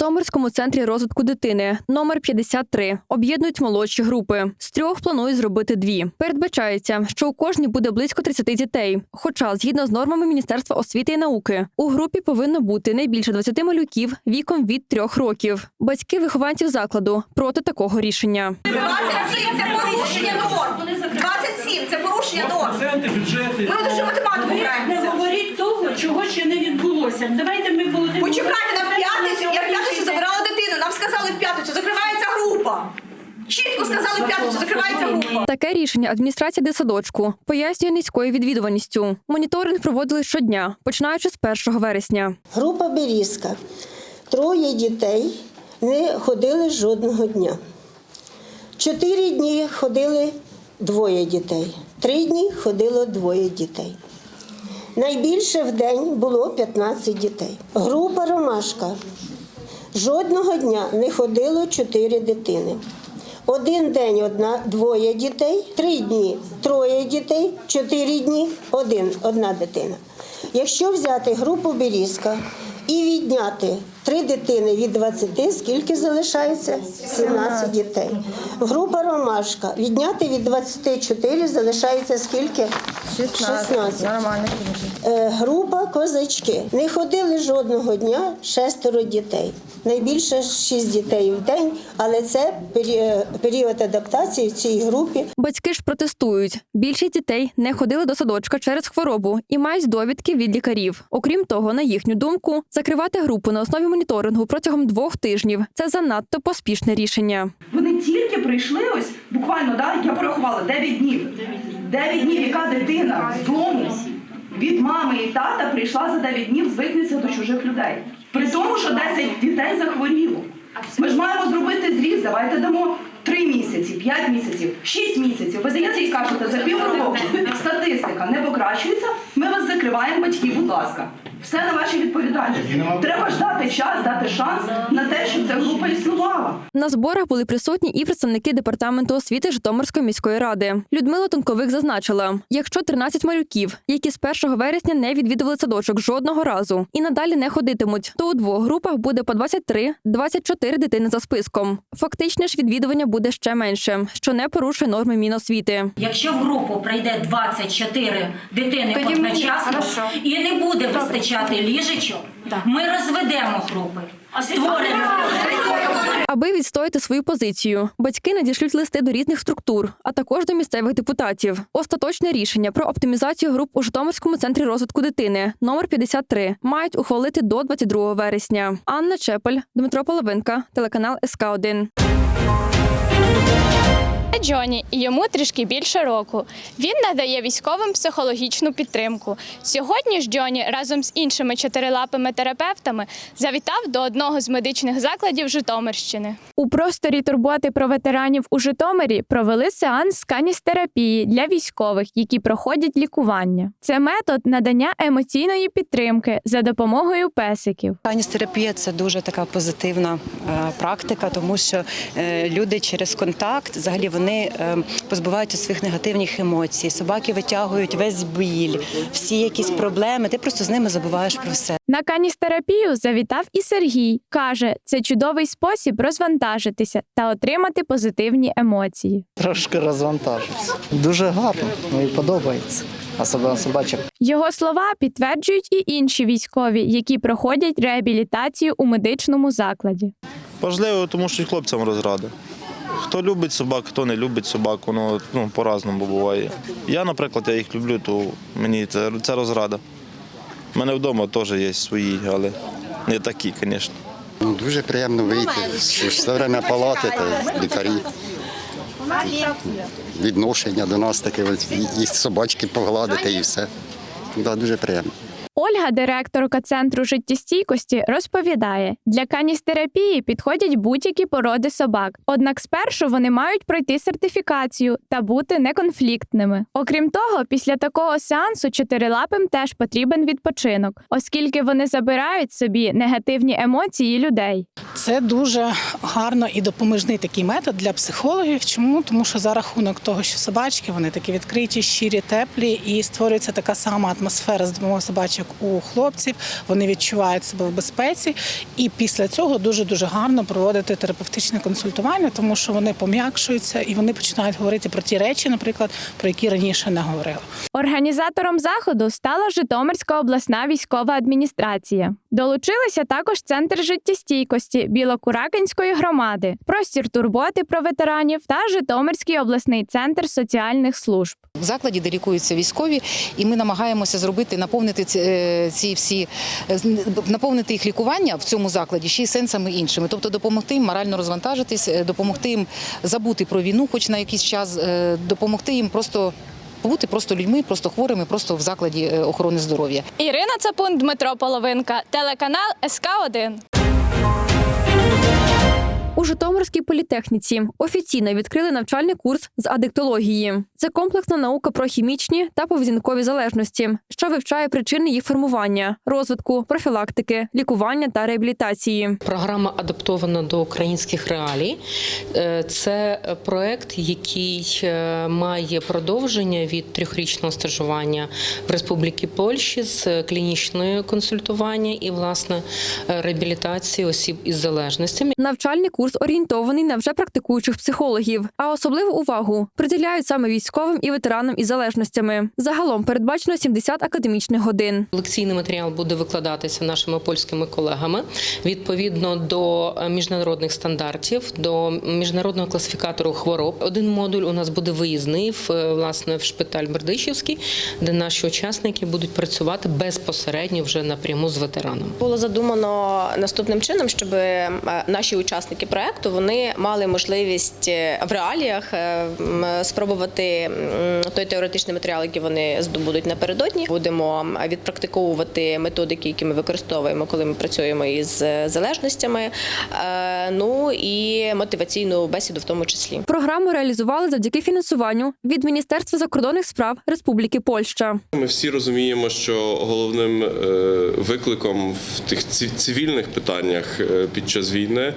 Житомирському центрі розвитку дитини номер 53 об'єднують молодші групи. З трьох планують зробити дві. Передбачається, що у кожній буде близько 30 дітей. Хоча, згідно з нормами Міністерства освіти і науки, у групі повинно бути не більше 20 малюків віком від трьох років. Батьки вихованців закладу проти такого рішення. 27 – це порушення норм. 27 – це порушення норм. Ми дуже математику Не говоріть того, чого ще не відбулося. Давайте ми будемо. Почекайте, на п'ятницю, я в п'ятницю забирала дитину, нам сказали в п'ятницю, закривається група. Чітко сказали в п'ятницю, закривається група. Таке рішення адміністрація дитсадочку пояснює низькою відвідуваністю. Моніторинг проводили щодня, починаючи з 1 вересня. Група Берізка. Троє дітей не ходили жодного дня. Чотири дні ходили двоє дітей. Три дні ходило двоє дітей. Найбільше в день було 15 дітей. Група Ромашка. Жодного дня не ходило чотири дитини. Один день одна, двоє дітей, три дні троє дітей, чотири дні один, одна дитина. Якщо взяти групу Берізка і відняти три дитини від 20, скільки залишається? 17 дітей. Група Ромашка відняти від 24 залишається скільки? 16. Нормально. Е, Група козачки. Не ходили жодного дня шестеро дітей. Найбільше шість дітей в день, але це період адаптації в цій групі. Батьки ж протестують. Більшість дітей не ходили до садочка через хворобу і мають довідки від лікарів. Окрім того, на їхню думку, закривати групу на основі моніторингу протягом двох тижнів це занадто поспішне рішення. Вони тільки прийшли ось буквально, да, я порахувала 9 днів. 9 днів, яка дитина з дому від мами і тата прийшла за 9 днів звикнеться до чужих людей. При тому, що 10 дітей захворіло. Ми ж маємо зробити зріз, давайте дамо 3 місяці, 5 місяців, 6 місяців. Ви здається і скажете, за півроку статистика не покращується, ми вас закриваємо, батьки, будь ласка. Все на вашій відповідальності. Треба ж дати час, дати шанс на те, щоб ця група існувала. На зборах були присутні і представники департаменту освіти Житомирської міської ради. Людмила Тонковик зазначила: якщо 13 малюків, які з 1 вересня не відвідували садочок жодного разу і надалі не ходитимуть, то у двох групах буде по 23-24 дитини за списком. Фактичне ж відвідування буде ще менше, що не порушує норми Міносвіти. Якщо в групу прийде 24 дитини одночасно і не буде вистачати ліжечок, ми розведемо групи. Створимо. Аби відстояти свою позицію, батьки надішлють листи до різних структур, а також до місцевих депутатів. Остаточне рішення про оптимізацію груп у Житомирському центрі розвитку дитини номер 53 мають ухвалити до 22 вересня. Анна Чепель, Дмитро Половинка, телеканал СК 1 Джоні, і йому трішки більше року. Він надає військовим психологічну підтримку. Сьогодні ж Джоні разом з іншими чотирилапими терапевтами завітав до одного з медичних закладів Житомирщини. У просторі турботи про ветеранів у Житомирі провели сеанс каністерапії для військових, які проходять лікування. Це метод надання емоційної підтримки за допомогою песиків. Каністерапія це дуже така позитивна е, практика, тому що е, люди через контакт взагалі вони е, позбуваються своїх негативних емоцій. Собаки витягують весь біль, всі якісь проблеми. Ти просто з ними забуваєш про все. На каністерапію завітав і Сергій. Каже, це чудовий спосіб розвантажитися та отримати позитивні емоції. Трошки розвантажився. Дуже гарно, мені подобається. Особливо собачок. Його слова підтверджують і інші військові, які проходять реабілітацію у медичному закладі. Важливо, тому що хлопцям розрада. Хто любить собак, хто не любить собак, воно ну, по-разному буває. Я, наприклад, я їх люблю, то мені це, це розрада. У мене вдома теж є свої, але не такі, звісно. Ну, дуже приємно вийти. Все время палати та лікарі. Відношення до нас таке, і собачки погладити і все. Да, дуже приємно. Ольга, директорка центру життєстійкості, розповідає, для каністерапії підходять будь-які породи собак. Однак спершу вони мають пройти сертифікацію та бути неконфліктними. Окрім того, після такого сеансу чотирилапим теж потрібен відпочинок, оскільки вони забирають собі негативні емоції людей. Це дуже гарно і допоміжний такий метод для психологів. Чому? Тому що за рахунок того, що собачки вони такі відкриті, щирі, теплі, і створюється така сама атмосфера з допомогою собачок у хлопців, вони відчувають себе в безпеці. І після цього дуже дуже гарно проводити терапевтичне консультування, тому що вони пом'якшуються і вони починають говорити про ті речі, наприклад, про які раніше не говорили. Організатором заходу стала Житомирська обласна військова адміністрація. Долучилися також центр життєстійкості Білокуракинської громади, простір турботи про ветеранів та Житомирський обласний центр соціальних служб. В закладі, де лікуються військові, і ми намагаємося зробити, наповнити ці, всі наповнити їх лікування в цьому закладі ще й сенсами іншими. Тобто допомогти їм морально розвантажитись, е, допомогти їм забути про війну, хоч на якийсь час, е, допомогти їм просто. Побути просто людьми, просто хворими, просто в закладі е, охорони здоров'я. Ірина Цапун, Дмитро Половинка, телеканал СК 1 У Житомирській політехніці офіційно відкрили навчальний курс з адиктології. Це комплексна наука про хімічні та поведінкові залежності, що вивчає причини їх формування, розвитку, профілактики, лікування та реабілітації. Програма адаптована до українських реалій. Е, Це проект, який е, має продовження від трьохрічного стажування в Республіці Польщі з клінічної консультування і власне е, реабілітації осіб із залежностями. Навчальний курс орієнтований на вже практикуючих психологів, а особливу увагу приділяють саме військовим і ветеранам із залежностями. Загалом передбачено 70 академічних годин. Лекційний матеріал буде викладатися нашими польськими колегами відповідно до е, міжнародних стандартів, до міжнародного класифікатору хвороб. Один модуль у нас буде виїзний в е, власне в шпиталь Бердичівський, де наші учасники будуть працювати безпосередньо вже напряму з ветераном. Було задумано наступним чином, щоб е, наші учасники проекту вони мали можливість в реаліях спробувати той теоретичний матеріал, який вони здобудуть напередодні. Будемо відпрактиковувати методики, які ми використовуємо, коли ми працюємо із е, залежностями. Е, Ну і мотиваційну бесіду в тому числі. Програму реалізували завдяки фінансуванню від Міністерства закордонних справ Республіки Польща. Ми всі розуміємо, що головним е, викликом в тих цивільних питаннях під час війни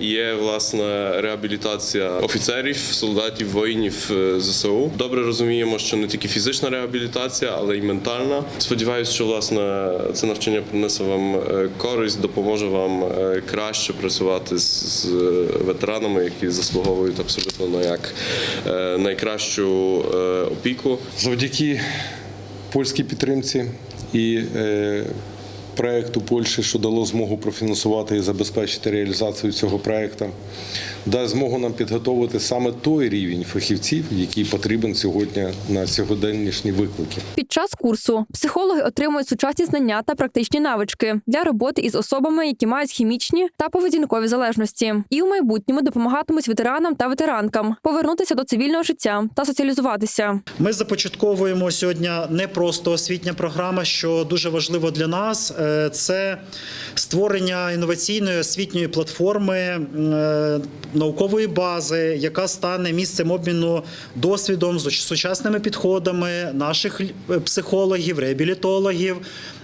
є власне реабілітація офіцерів, солдатів, воїнів ЗСУ. Добре розуміємо, що не тільки фізична реабілітація, але й ментальна. Сподіваюся, що власне це навчання принесе вам е, користь, допоможе вам е, краще працювати з, з ветеранами, які заслуговують абсолютно на як е, найкращу е, опіку. Завдяки польській підтримці і е, проекту Польщі, що дало змогу профінансувати і забезпечити реалізацію цього проекту, дасть змогу нам підготовити саме той рівень фахівців, який потрібен сьогодні на сьогоденнішні виклики. Під час курсу психологи отримують сучасні знання та практичні навички для роботи із особами, які мають хімічні та поведінкові залежності, і у майбутньому допомагатимуть ветеранам та ветеранкам повернутися до цивільного життя та соціалізуватися. Ми започатковуємо сьогодні не просто освітня програма, що дуже важливо для нас. е, Це створення інноваційної освітньої платформи, е, наукової бази, яка стане місцем обміну досвідом з сучасними підходами наших е, психологів, реабілітологів,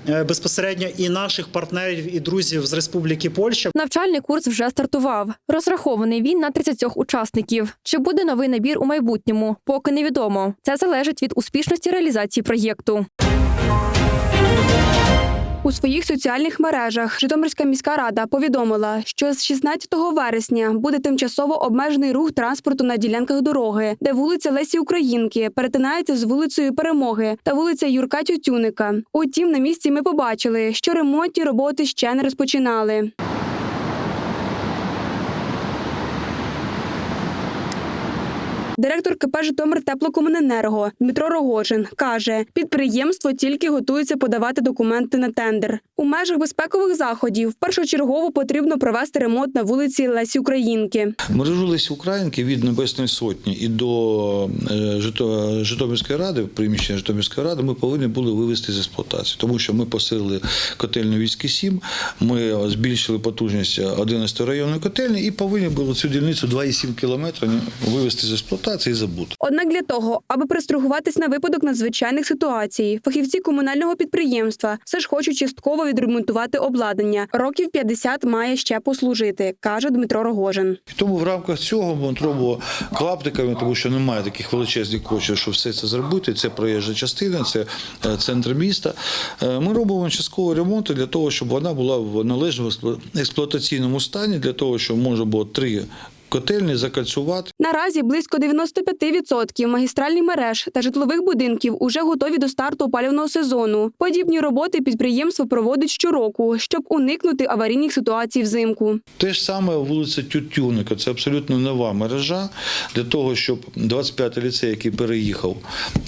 е, безпосередньо і наших партнерів і друзів з Республіки Польща. Навчальний курс вже стартував. Розрахований він на 30 учасників. Чи буде новий набір у майбутньому? Поки невідомо. Це залежить від успішності реалізації проєкту. У своїх соціальних мережах Житомирська міська рада повідомила, що з 16 вересня буде тимчасово обмежений рух транспорту на ділянках дороги, де вулиця Лесі Українки перетинається з вулицею Перемоги та вулиця Юрка Тютюника. Утім, на місці ми побачили, що ремонтні роботи ще не розпочинали. Директор КП Житомир Теплокомуненерго Дмитро Рогожин каже, підприємство тільки готується подавати документи на тендер. У межах безпекових заходів першочергово потрібно провести ремонт на вулиці Лесі Українки. Мережу Лесі Українки від Небесної Сотні і до е, Жито- Житомирської ради, приміщення Житомирської ради, ми повинні були вивести з експлуатації, тому що ми посилили котельну війські 7, ми збільшили потужність 11 районної котельні і повинні були цю дільницю 2,7 кілометра вивести з експлуатації. Експлуатації і забути. Однак для того, аби пристрахуватись на випадок надзвичайних ситуацій, фахівці комунального підприємства все ж хочуть частково відремонтувати обладнання. Років 50 має ще послужити, каже Дмитро Рогожин. Тому в рамках цього робимо клаптиками, тому що немає таких величезних коштів, щоб все це зробити. Це проїжджа частина, це е, центр міста. Е, Ми робимо часткові ремонти для того, щоб вона була в належному експлу- експлуатаційному стані, для того, щоб можна було три котельні закальцювати. Наразі близько 95% магістральних мереж та житлових будинків уже готові до старту опалювального сезону. Подібні роботи підприємство проводить щороку, щоб уникнути аварійних ситуацій взимку. Те ж саме вулиця Тютюника. Це абсолютно нова мережа для того, щоб 25-й ліцей, який переїхав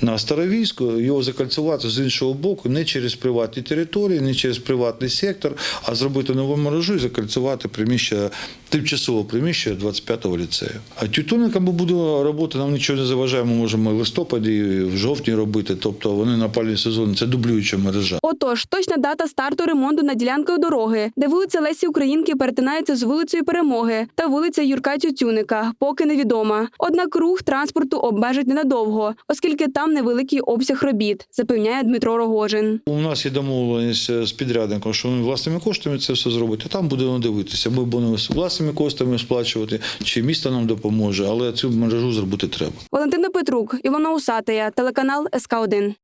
на Старовійську, його закальцювати з іншого боку, не через приватні території, не через приватний сектор, а зробити нову мережу і закальцювати приміщення, тимчасове приміщення 25-го ліцею. А Тютюника ми будемо роботи, нам нічого не заважає. Ми можемо і в листопаді, і в жовтні робити. Тобто вони на опалювальний сезон це дублююча мережа. Отож, точна дата старту ремонту на ділянках дороги, де вулиця Лесі Українки перетинається з вулицею Перемоги та вулиця Юрка Тютюника, поки невідома. Однак рух транспорту обмежить ненадовго, оскільки там невеликий обсяг робіт, запевняє Дмитро Рогожин. У нас є домовленість з підрядником, що він власними коштами це все зробить. А там будемо дивитися. Ми будемо власними коштами сплачувати, чи місто нам допоможе, але цю мережу зробити треба. Валентина Петрук, Івана Усатая, телеканал СК 1